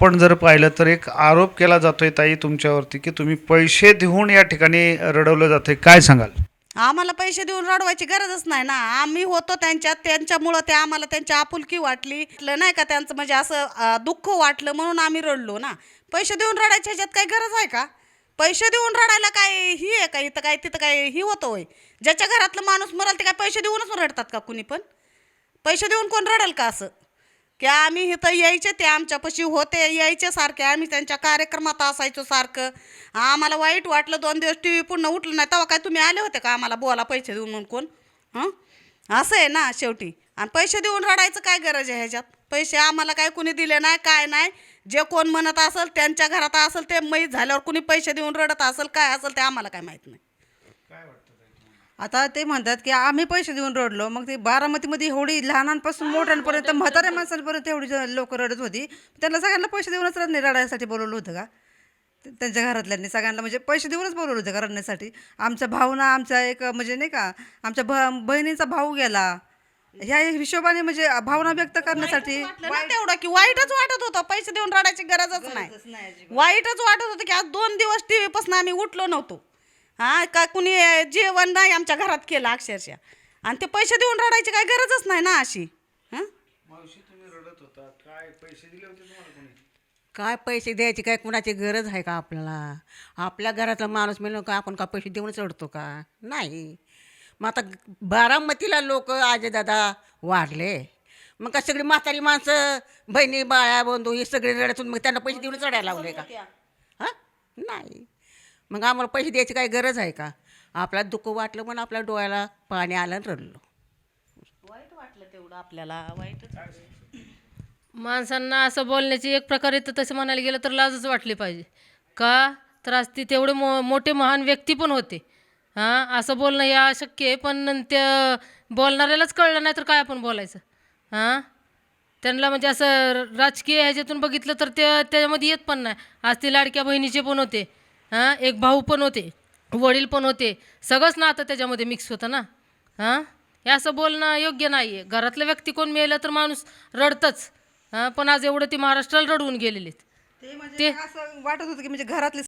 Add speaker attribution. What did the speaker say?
Speaker 1: पण जर पाहिलं तर एक आरोप केला जातोय ताई तुमच्यावरती की तुम्ही पैसे देऊन या ठिकाणी रडवलं जातंय. काय सांगाल?
Speaker 2: आम्हाला पैसे देऊन रडवायची गरजच नाही ना. आम्ही होतो त्यांच्यात. त्यांच्यामुळं ते आम्हाला त्यांची आपुलकी वाटली. वाटलं नाही का त्यांचं म्हणजे असं दुःख वाटलं म्हणून आम्ही रडलो ना. पैसे देऊन रडायच्या ह्याच्यात काही गरज आहे का? पैसे देऊन रडायला काय ही आहे का? इथं काय तिथं काय ही होतं होय? ज्याच्या घरातलं माणूस मराल ते काय पैसे देऊनच रडतात का कुणी पण? पैसे देऊन कोण रडेल का असं? की आम्ही इथं यायचे ते आमच्यापाशी होते यायचे सारखे. आम्ही त्यांच्या कार्यक्रमात असायचो सारखं. आम्हाला वाईट वाटलं दोन दिवस टी व्ही पुन्हा उठलं नाही तेव्हा काय तुम्ही आले होते का आम्हाला बोला पैसे देऊन म्हणून कोण? हं? असं आहे ना शेवटी. आणि पैसे देऊन रडायचं काय गरज आहे ह्याच्यात? पैसे आम्हाला काय कुणी दिले नाही काय नाही. जे कोण म्हणत असेल त्यांच्या घरात असेल ते मैत झाल्यावर कुणी पैसे देऊन रडत असेल काय असेल ते आम्हाला काय माहीत नाही.
Speaker 3: आता ते म्हणतात की आम्ही पैसे देऊन रडलो. मग ते बारामतीमध्ये एवढी लहानांपासून मोठ्यांपर्यंत म्हाताऱ्या माणसांपर्यंत एवढी लोक रडत होती. त्यांना सगळ्यांना पैसे देऊनच रडणे रडायसाठी बोलवलं होतं का? त्यांच्या घरातल्यांनी सगळ्यांना म्हणजे पैसे देऊनच बोलवलं होतं का रडण्यासाठी? आमच्या भावना आमच्या एक म्हणजे नाही का आमच्या भ बहिणीचा भाऊ गेला. ह्या हिशोबाने म्हणजे भावना व्यक्त करण्यासाठी
Speaker 2: तेवढं की वाईटच वाटत होतं. पैसे देऊन रडायची गरजच नाही. वाईटच वाटत होतं की आज दोन दिवस टी व्हीपासून आम्ही उठलो नव्हतो. हा का कुणी जेवण नाही आमच्या घरात केलं अक्षरशः. आणि ते पैसे देऊन रडायची काही गरजच नाही ना अशी हां?
Speaker 4: काय पैसे द्यायची काय कुणाची गरज आहे का आपल्याला? आपल्या घरातला माणूस मिळून का आपण का पैसे देऊन चढतो का? नाही. मग आता बारामतीला लोक आजे दादा वाढले. मग का सगळी म्हातारी माणसं बहिणी बाळ्या बंधू हे सगळे रडतून मग त्यांना पैसे देऊन चढायला लावले का? हां? नाही. मग आम्हाला पैसे द्यायची काही गरज आहे का? आपल्याला दुःख वाटलं म्हणून आपल्या डोळ्याला पाणी आलं आणि रडलो.
Speaker 2: वाईट वाटलं तेवढं आपल्याला वाईटच
Speaker 5: माणसांना असं बोलण्याची एक प्रकारे तर तसं म्हणायला गेलं तर लाजच वाटली पाहिजे. का? तर आज ती तेवढे मो मोठे महान व्यक्ती पण होते. हां? असं बोलणं हे अशक्य आहे पण त्या बोलणाऱ्यालाच कळलं नाही तर काय आपण बोलायचं? हां? त्यांना म्हणजे असं राजकीय ह्याच्यातून बघितलं तर ते त्याच्यामध्ये येत पण नाही. आज ते लाडक्या बहिणीचे पण होते. हां एक भाऊ पण होते वडील पण होते सगळंच नातं त्याच्यामध्ये मिक्स होतं ना? हां? हे असं बोलणं योग्य नाही आहे घरातलं व्यक्ती कोण मिळालं तर माणूस रडतंच. हां पण आज एवढं ती महाराष्ट्राला रडवून गेलेली आहेत.
Speaker 3: ते म्हणजे असं वाटत होतं की म्हणजे घरातले